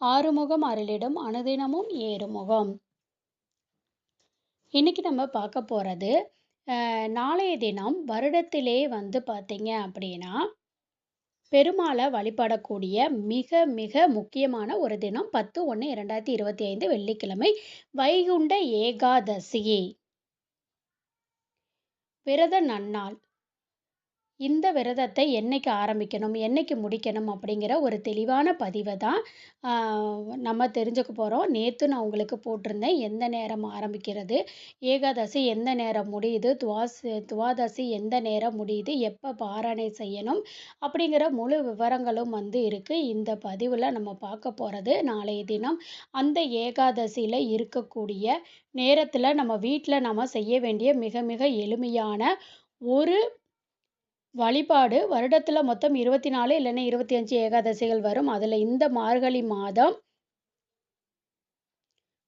ஆறுமுகம் அருளிடும் அனுதினமும் ஏறுமுகம். இன்னைக்கு நம்ம பார்க்க போகிறது நாளைய தினம் வருடத்திலே வந்து பார்த்தீங்க அப்படின்னா பெருமாளை வழிபடக்கூடிய மிக மிக முக்கியமான ஒரு தினம் பத்து ஒன்று இரண்டாயிரத்தி இருபத்தி ஐந்து வெள்ளிக்கிழமை வைகுண்ட ஏகாதசி. விரத நன்னாள். இந்த விரதத்தை என்னைக்கு ஆரம்பிக்கணும் என்னைக்கு முடிக்கணும் அப்படிங்கிற ஒரு தெளிவான பதிவை தான் நம்ம தெரிஞ்சுக்க போகிறோம் நேற்று நான் உங்களுக்கு போட்டிருந்தேன் எந்த நேரம் ஆரம்பிக்கிறது ஏகாதசி எந்த நேரம் முடியுது துவாஸ் துவாதசி எந்த நேரம் முடியுது எப்போ பாராயணை செய்யணும் அப்படிங்கிற முழு விவரங்களும் வந்து இருக்குது இந்த பதிவில் நம்ம பார்க்க போகிறது நாளைய தினம். அந்த ஏகாதசியில் இருக்கக்கூடிய நேரத்தில் நம்ம வீட்டில் நம்ம செய்ய வேண்டிய மிக மிக எளிமையான ஒரு வழிபாடு வருடத்தில் மொத்தம் இருபத்தி நாலு இல்லைன்னா இருபத்தி அஞ்சு ஏகாதசிகள் வரும். அதில் இந்த மார்கழி மாதம்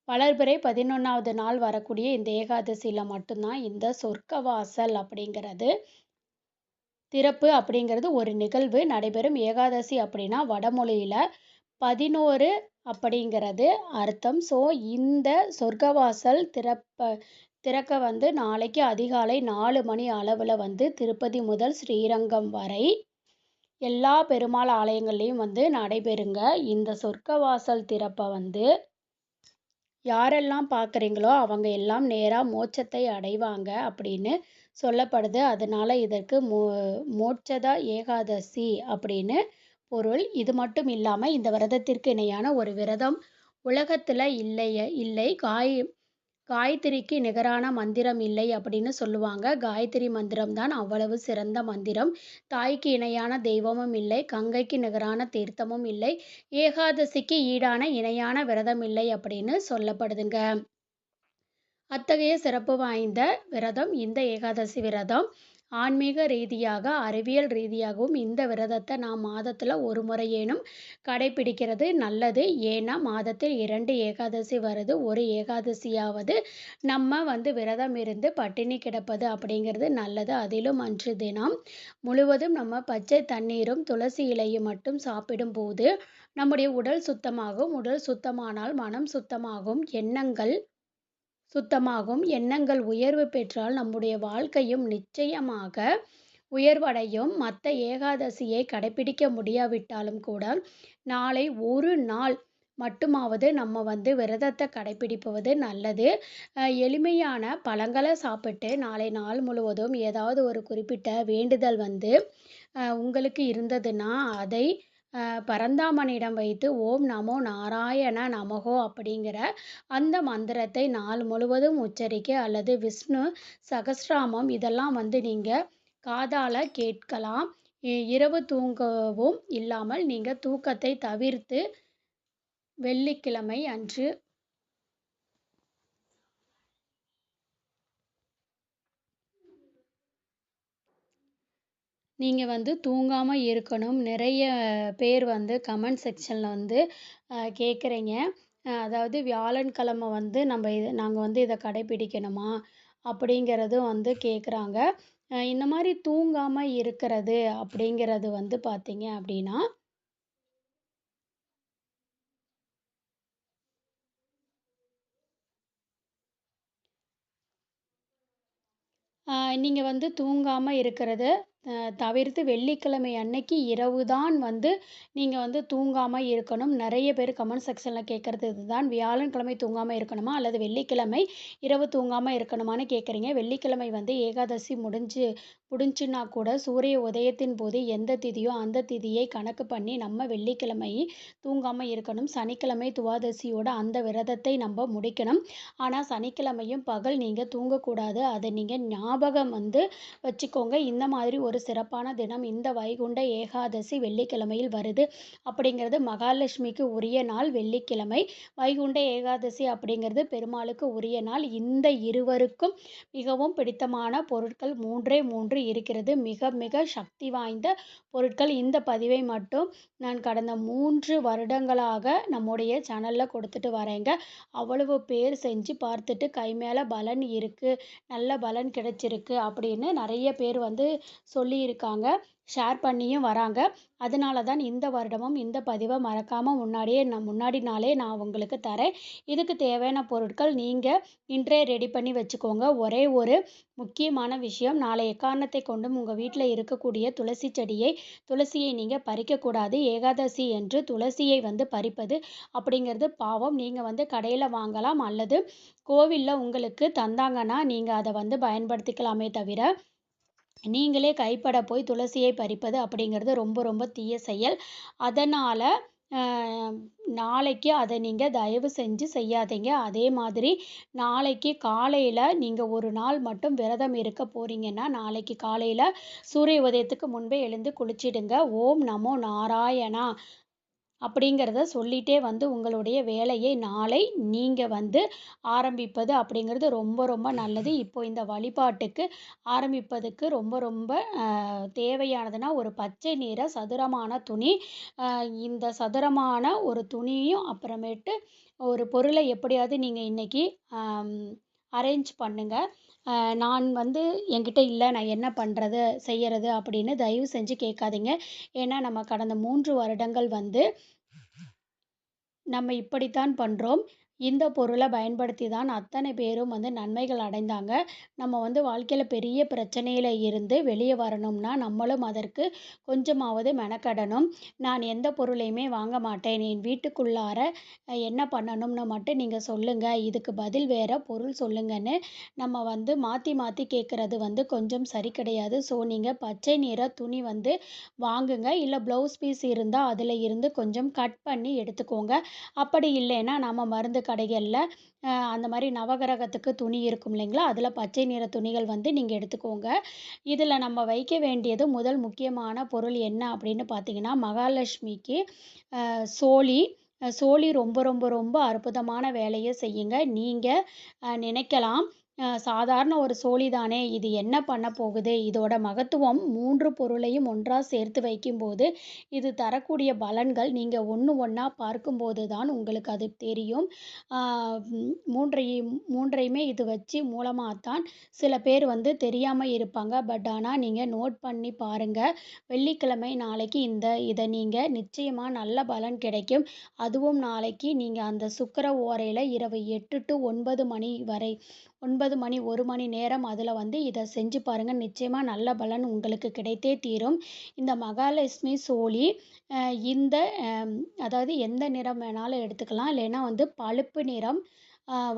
வளர்பிறை பதினொன்றாவது நாள் வரக்கூடிய இந்த ஏகாதசியில் மட்டும்தான் இந்த சொர்க்கவாசல் அப்படிங்கிறது திறப்பு அப்படிங்கிறது ஒரு நிகழ்வு. நடைபெறும் ஏகாதசி அப்படின்னா வடமொழியில் பதினோரு அப்படிங்கிறது அர்த்தம். ஸோ இந்த சொர்க்கவாசல் திறப்ப திறக்க வந்து நாளைக்கு அதிகாலை நாலு மணி அளவில் வந்து திருப்பதி முதல் ஸ்ரீரங்கம் வரை எல்லா பெருமாள் ஆலயங்கள்லேயும் வந்து நடைபெறுங்க. இந்த சொர்க்கவாசல் திறப்பை வந்து யாரெல்லாம் பார்க்குறீங்களோ அவங்க எல்லாம் நேராக மோட்சத்தை அடைவாங்க அப்படின்னு சொல்லப்படுது. அதனால் இதற்கு மோ மோட்சதா ஏகாதசி அப்படின்னு பொருள். இது மட்டும் இல்லாமல் இந்த விரதத்திற்கு இணையான ஒரு விரதம் உலகத்தில் இல்லைய இல்லை காய் காயத்ரிக்கு நிகரான மந்திரம் இல்லை அப்படின்னு சொல்லுவாங்க. காயத்ரி மந்திரம் தான் அவ்வளவு சிறந்த மந்திரம். தாய்க்கு இணையான தெய்வமும் இல்லை. கங்கைக்கு நிகரான தீர்த்தமும் இல்லை. ஏகாதசிக்கு ஈடான இணையான விரதம் இல்லை அப்படின்னு சொல்லப்படுதுங்க. அத்தகைய சிறப்பு வாய்ந்த விரதம் இந்த ஏகாதசி விரதம். ஆன்மீக ரீதியாக அறிவியல் ரீதியாகவும் இந்த விரதத்தை நாம் மாதத்தில் ஒரு முறையேனும் கடைபிடிக்கிறது நல்லது. ஏன்னா மாதத்தில் இரண்டு ஏகாதசி வருது. ஒரு ஏகாதசியாவது நம்ம வந்து விரதம் இருந்து பட்டினி கிடப்பது அப்படிங்கிறது நல்லது. அதிலும் அன்று தினம் முழுவதும் நம்ம பச்சை தண்ணீரும் துளசி இலையும் மட்டும் சாப்பிடும் போது நம்முடைய உடல் சுத்தமாகும். உடல் சுத்தமானால் மனம் சுத்தமாகும். எண்ணங்கள் சுத்தமாகும். எண்ணங்கள் உயர்வு பெற்றால் நம்முடைய வாழ்க்கையும் நிச்சயமாக உயர்வடையும். மற்ற ஏகாதசியை கடைபிடிக்க முடியாவிட்டாலும் கூட நாளை ஒரு நாள் மட்டுமாவது நம்ம வந்து விரதத்தை கடைபிடிப்பது நல்லது. எளிமையான பழங்களை சாப்பிட்டு நாளை நாள் முழுவதும் ஏதாவது ஒரு குறிப்பிட்ட வேண்டுதல் வந்து உங்களுக்கு இருந்ததுன்னா அதை பரந்தாமனிடம் வைத்து ஓம் நமோ நாராயண நமகோ அப்படிங்கிற அந்த மந்திரத்தை நாள் முழுவதும் உச்சரிக்க அல்லது விஷ்ணு சகஸ்ராமம் இதெல்லாம் வந்து நீங்கள் காதால் கேட்கலாம். இரவு தூங்கவும் இல்லாமல் நீங்கள் தூக்கத்தை தவிர்த்து வெள்ளிக்கிழமை அன்று நீங்கள் வந்து தூங்காமல் இருக்கணும். நிறைய பேர் வந்து கமெண்ட் செக்ஷனில் வந்து கேட்குறீங்க அதாவது வியாழன்கிழமை வந்து நம்ம இது நாங்கள் வந்து இதை கடைப்பிடிக்கணுமா அப்படிங்கிறதும் வந்து கேட்குறாங்க இந்த மாதிரி தூங்காமல் இருக்கிறது அப்படிங்கிறது வந்து பார்த்தீங்க அப்படின்னா நீங்கள் வந்து தூங்காமல் இருக்கிறது தவிர்த்து வெள்ளிக்கிழமை அன்னைக்கு இரவு தான் வந்து நீங்கள் வந்து தூங்காமல் இருக்கணும். நிறைய பேர் கமெண்ட் செக்ஷனில் கேட்குறது இதுதான். வியாழன்கிழமை தூங்காமல் இருக்கணுமா? அல்லது வெள்ளிக்கிழமை இரவு தூங்காமல் இருக்கணுமான்னு கேட்குறீங்க. வெள்ளிக்கிழமை வந்து ஏகாதசி முடிஞ்சு முடிஞ்சுன்னா கூட சூரிய உதயத்தின் போது எந்த திதியோ அந்த திதியை கணக்கு பண்ணி நம்ம வெள்ளிக்கிழமை தூங்காமல் இருக்கணும். சனிக்கிழமை துவாதசியோட அந்த விரதத்தை நம்ம முடிக்கணும். ஆனால் சனிக்கிழமையும் பகல் நீங்கள் தூங்கக்கூடாது. அதை நீங்கள் ஞாபகம் வந்து வச்சுக்கோங்க. இந்த மாதிரி ஒரு சிறப்பான தினம் இந்த வைகுண்ட ஏகாதசி வெள்ளிக்கிழமையில் வருது. அப்படிங்கிறது மகாலட்சுமிக்கு உரிய நாள் வெள்ளிக்கிழமை. வைகுண்ட ஏகாதசி அப்படிங்கிறது பெருமாளுக்கு உரிய நாள். இந்த இருவருக்கும் மிகவும் பிடித்தமான பொருட்கள் மூன்றே மூன்று இருக்கிறது. மிக மிக சக்தி வாய்ந்த பொருட்கள். இந்த பதிவை மட்டும் நான் கடந்த மூன்று வருடங்களாக நம்முடைய சேனலில் கொடுத்துட்டு வரேங்க. அவ்வளவு பேர் செஞ்சு பார்த்துட்டு கை மேலே பலன் இருக்குது நல்ல பலன் கிடைச்சிருக்கு அப்படின்னு நிறைய பேர் வந்து சொல்லியிருக்காங்க. ஷேர் பண்ணியும் வராங்க. அதனால தான் இந்த வருடமும் இந்த பதிவை மறக்காமல் முன்னாடியே நான் முன்னாடி நாளே நான் உங்களுக்கு தரேன். இதுக்கு தேவையான பொருட்கள் நீங்கள் இன்றே ரெடி பண்ணி வச்சுக்கோங்க. ஒரே ஒரு முக்கியமான விஷயம் நாளை எக்காரணத்தை கொண்டும் உங்கள் வீட்டில் இருக்கக்கூடிய துளசி செடியை துளசியை நீங்கள் பறிக்கக்கூடாது. ஏகாதசி என்று துளசியை வந்து பறிப்பது அப்படிங்கிறது பாவம். நீங்கள் வந்து கடையில் வாங்கலாம் அல்லது கோவிலில் உங்களுக்கு தந்தாங்கன்னா நீங்கள் அதை வந்து பயன்படுத்திக்கலாமே தவிர நீங்களே கைப்பட போய் துளசியை பறிப்பது அப்படிங்கிறது ரொம்ப ரொம்ப தீய செயல். அதனால் நாளைக்கு அதை நீங்கள் தயவு செஞ்சு செய்யாதீங்க. அதே மாதிரி நாளைக்கு காலையில் நீங்கள் ஒரு நாள் மட்டும் விரதம் இருக்க போகிறீங்கன்னா நாளைக்கு காலையில் சூரிய உதயத்துக்கு முன்பே எழுந்து குளிச்சிடுங்க. ஓம் நமோ நாராயணா. அப்படிங்கிறத சொல்லிட்டே வந்து உங்களுடைய வேலையை நாளை நீங்கள் வந்து ஆரம்பிப்பது அப்படிங்கிறது ரொம்ப ரொம்ப நல்லது. இப்போ இந்த வழிபாட்டுக்கு ஆரம்பிப்பதுக்கு ரொம்ப ரொம்ப தேவையானதுன்னா ஒரு பச்சை நிற சதுரமான துணி இந்த சதுரமான ஒரு துணியும் அப்புறமேட்டு ஒரு பொருளை எப்படியாவது நீங்கள் இன்றைக்கி அரேஞ்ச் பண்ணுங்கள் நான் வந்து என்கிட்ட இல்லை நான் என்ன பண்ணுறது செய்கிறது அப்படின்னு தயவு செஞ்சு கேட்காதீங்க. ஏன்னா நம்ம கடந்த மூன்று வருடங்கள் வந்து நம்ம இப்படித்தான் பண்ணுறோம் இந்த பொருளை பயன்படுத்தி தான் அத்தனை பேரும் வந்து நன்மைகள் அடைந்தாங்க. நம்ம வந்து வாழ்க்கையில் பெரிய பிரச்சனையில் இருந்து வெளியே வரணும்னா நம்மளும் அதற்கு கொஞ்சமாவது மெனக்கடணும். நான் எந்த பொருளையுமே வாங்க மாட்டேன். என் வீட்டுக்குள்ளார என்ன பண்ணணும்னு மட்டும் நீங்கள் சொல்லுங்கள் இதுக்கு பதில் வேறு பொருள் சொல்லுங்கன்னு நம்ம வந்து மாற்றி மாற்றி கேட்குறது வந்து கொஞ்சம் சரி கிடையாது. ஸோ நீங்கள் பச்சை நிற துணி வந்து வாங்குங்க. இல்லை ப்ளவுஸ் பீஸ் இருந்தால் அதில் இருந்து கொஞ்சம் கட் பண்ணி எடுத்துக்கோங்க. அப்படி இல்லைன்னா நம்ம மருந்து கடைகளில் அந்த மாதிரி நவகிரகத்துக்கு துணி இருக்கும் இல்லைங்களா? அதில் பச்சை நிற துணிகள் வந்து நீங்கள் எடுத்துக்கோங்க. இதில் நம்ம வைக்க வேண்டியது முதல் முக்கியமான பொருள் என்ன அப்படின்னு பார்த்தீங்கன்னா மகாலட்சுமிக்கு சோழி சோழி ரொம்ப ரொம்ப ரொம்ப அற்புதமான வேலையை செய்யுங்க. நீங்கள் நினைக்கலாம். சாதாரண ஒரு சோழி தானே இது என்ன பண்ண போகுது? இதோட மகத்துவம் மூன்று பொருளையும் ஒன்றாக சேர்த்து வைக்கும்போது இது தரக்கூடிய பலன்கள் நீங்கள் ஒன்று ஒன்றா பார்க்கும்போது தான் உங்களுக்கு அது தெரியும். மூன்றையும் மூன்றையுமே இது வச்சு மூலமாக தான் சில பேர் வந்து தெரியாமல் இருப்பாங்க. பட் ஆனால் நீங்கள் நோட் பண்ணி பாருங்கள் வெள்ளிக்கிழமை நாளைக்கு இந்த இதை நீங்கள் நிச்சயமாக நல்ல பலன் கிடைக்கும். அதுவும் நாளைக்கு நீங்கள் அந்த சுக்கர ஓரையில் இரவு எட்டு டு ஒன்பது மணி வரை ஒன்பது மணி ஒரு மணி நேரம் அதில் வந்து இதை செஞ்சு பாருங்கள் நிச்சயமாக நல்ல பலன் உங்களுக்கு கிடைத்தே தீரும். இந்த மகாலட்சுமி சோழி இந்த அதாவது எந்த நிறம் வேணாலும் எடுத்துக்கலாம். இல்லைன்னா வந்து பழுப்பு நிறம்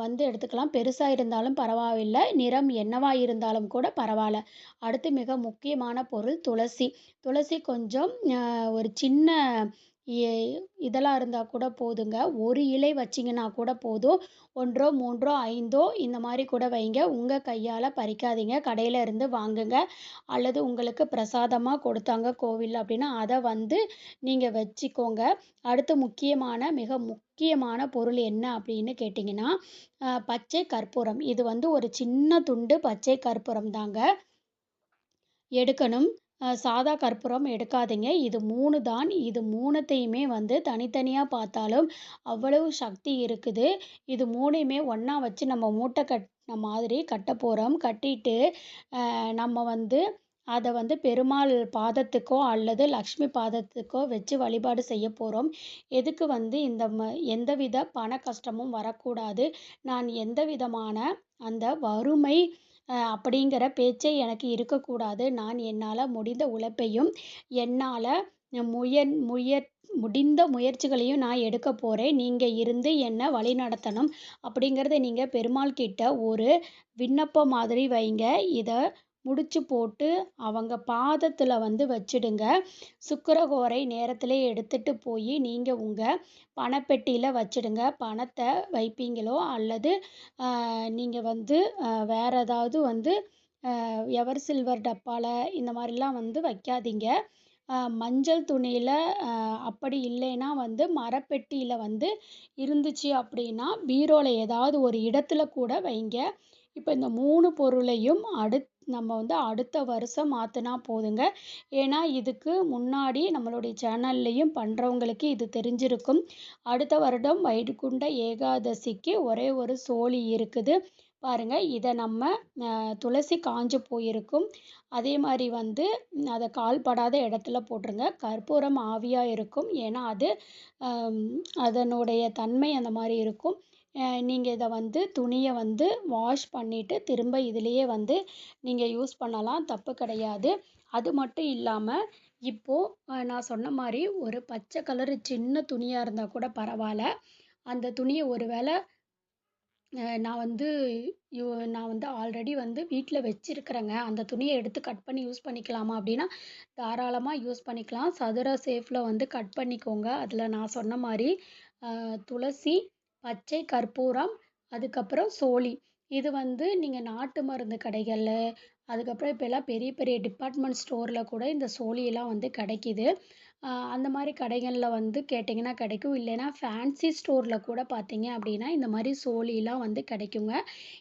வந்து எடுத்துக்கலாம். பெருசாக இருந்தாலும் பரவாயில்லை. நிறம் என்னவா இருந்தாலும் கூட பரவாயில்ல. அடுத்து மிக முக்கியமான பொருள் துளசி. துளசி கொஞ்சம் ஒரு சின்ன இதெல்லாம் இருந்தால் கூட போதுங்க. ஒரு இலை வச்சிங்கன்னா கூட போதும். ஒன்றோ மூன்றோ ஐந்தோ இந்த மாதிரி கூட வைங்க. உங்கள் கையால் பறிக்காதீங்க. கடையில் இருந்து வாங்குங்க. அல்லது உங்களுக்கு பிரசாதமாக கொடுத்தாங்க கோவில் அப்படின்னா அதை வந்து நீங்கள் வச்சுக்கோங்க. அடுத்து முக்கியமான மிக முக்கியமான பொருள் என்ன அப்படின்னு கேட்டிங்கன்னா பச்சை கற்பூரம். இது வந்து ஒரு சின்ன துண்டு பச்சை கற்பூரம் தாங்க. எடுக்கணும். சாதா கற்பூரம் எடுக்காதீங்க. இது மூணு தான். இது மூணுத்தையுமே வந்து தனித்தனியாக பார்த்தாலும் அவ்வளவு சக்தி இருக்குது. இது மூணையுமே ஒன்றா வச்சு நம்ம மூட்டை கட்டின மாதிரி கட்ட போகிறோம் கட்டிட்டு நம்ம வந்து அதை வந்து பெருமாள் பாதத்துக்கோ அல்லது லக்ஷ்மி பாதத்துக்கோ வச்சு வழிபாடு செய்ய போகிறோம் எதுக்கு வந்து இந்த ம எந்தவித பண கஷ்டமும் வரக்கூடாது. நான் எந்த விதமான அந்த வறுமை அப்படிங்கிற பேச்சே எனக்கு இருக்கக்கூடாது. நான் என்னால் முடிந்த உழைப்பையும் என்னால் முயன் முயற் முடிந்த முயற்சிகளையும் நான் எடுக்க போகிறேன் நீங்கள் இருந்து என்னை வழி நடத்தணும் அப்படிங்கிறத நீங்கள் பெருமாள் கிட்ட ஒரு விண்ணப்பம் மாதிரி வைங்க. இதை முடிச்சு போட்டு அவங்க பாதத்தில் வந்து வச்சிடுங்க. சுக்கரகோரை நேரத்திலே எடுத்துகிட்டு போய் நீங்கள் உங்கள் பணப்பெட்டியில் வச்சிடுங்க. பணத்தை வைப்பீங்களோ அல்லது நீங்கள் வந்து வேறு ஏதாவது வந்து எவர் சில்வர் டப்பாவில் இந்த மாதிரிலாம் வந்து வைக்காதீங்க. மஞ்சள் துணியில் அப்படி இல்லைன்னா வந்து மரப்பெட்டியில் வந்து இருந்துச்சு அப்படின்னா பீரோவில் ஏதாவது ஒரு இடத்துல கூட வைங்க. இப்போ இந்த மூணு பொருளையும் அடுத் நம்ம வந்து அடுத்த வருஷம் மாற்றினா போதுங்க. ஏன்னா இதுக்கு முன்னாடி நம்மளுடைய சேனல்லையும் பண்ணுறவங்களுக்கு இது தெரிஞ்சிருக்கும். அடுத்த வருடம் வைகுண்ட ஏகாதசிக்கு ஒரே ஒரு சோழி இருக்குது. பாருங்கள் இதை நம்ம துளசி காஞ்சு போயிருக்கும். அதே மாதிரி வந்து அதை கால்படாத இடத்துல போட்டுருங்க. கற்பூரம் ஆவியாக இருக்கும். ஏன்னா அது அதனுடைய தன்மை அந்த மாதிரி இருக்கும். நீங்கள் இதை வந்து துணியை வந்து வாஷ் பண்ணிவிட்டு திரும்ப இதுலேயே வந்து நீங்கள் யூஸ் பண்ணலாம். தப்பு கிடையாது. அது மட்டும் இல்லாமல் இப்போது நான் சொன்ன மாதிரி ஒரு பச்சை கலரு சின்ன துணியாக இருந்தால் கூட பரவாயில்ல. அந்த துணியை ஒரு வேளை நான் வந்து யூ நான் வந்து ஆல்ரெடி வந்து வீட்டில் வச்சுருக்கிறேங்க. அந்த துணியை எடுத்து கட் பண்ணி யூஸ் பண்ணிக்கலாமா அப்படின்னா தாராளமாக யூஸ் பண்ணிக்கலாம். சதுர சேஃபில் வந்து கட் பண்ணிக்கோங்க. அதில் நான் சொன்ன மாதிரி துளசி பச்சை கற்பூரம் அதுக்கப்புறம் சோழி இது வந்து நீங்கள் நாட்டு மருந்து கடைகளில் அதுக்கப்புறம் இப்போல்லாம் பெரிய பெரிய டிபார்ட்மெண்ட் ஸ்டோரில் கூட இந்த சோழியெல்லாம் வந்து கிடைக்கிது. அந்த மாதிரி கடைகளில் வந்து கேட்டிங்கன்னா கிடைக்கும். இல்லைன்னா ஃபேன்சி ஸ்டோரில் கூட பார்த்தீங்க அப்படின்னா இந்த மாதிரி சோழிலாம் வந்து கிடைக்குங்க.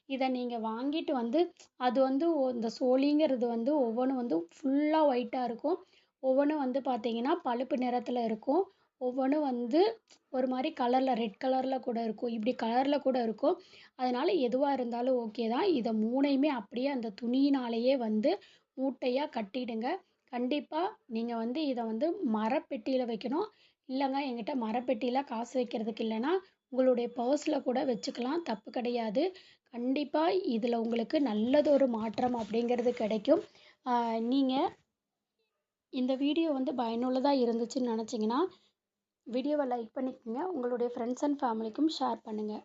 இதை நீங்கள் வாங்கிட்டு வந்து அது வந்து இந்த சோழிங்கிறது வந்து ஒவ்வொன்றும் வந்து ஃபுல்லாக ஒயிட்டாக இருக்கும். ஒவ்வொன்றும் வந்து பார்த்தீங்கன்னா பழுப்பு நிறத்தில் இருக்கும். ஒவ்வொன்றும் வந்து ஒரு மாதிரி கலரில் ரெட் கலரில் கூட இருக்கும். இப்படி கலரில் கூட இருக்கும். அதனால் எதுவாக இருந்தாலும் ஓகே தான். இதை மூணையுமே அப்படியே அந்த துணியினாலேயே வந்து மூட்டையாக கட்டிடுங்க. கண்டிப்பாக நீங்கள் வந்து இதை வந்து மரப்பெட்டியில் வைக்கணும். இல்லைங்க என்கிட்ட மரப்பெட்டியில் காசு வைக்கிறதுக்கு இல்லைன்னா உங்களுடைய பர்ஸில் கூட வச்சுக்கலாம். தப்பு கிடையாது. கண்டிப்பாக இதில் உங்களுக்கு நல்லதொரு மாற்றம் அப்படிங்கிறது கிடைக்கும். நீங்கள் இந்த வீடியோ வந்து பயனுள்ளதாக இருந்துச்சுன்னு நினச்சிங்கன்னா வீடியோவை லைக் பண்ணிக்கோங்க. உங்களுடைய ஃப்ரெண்ட்ஸ் அண்ட் ஃபேமிலிக்கும் ஷேர் பண்ணுங்கள்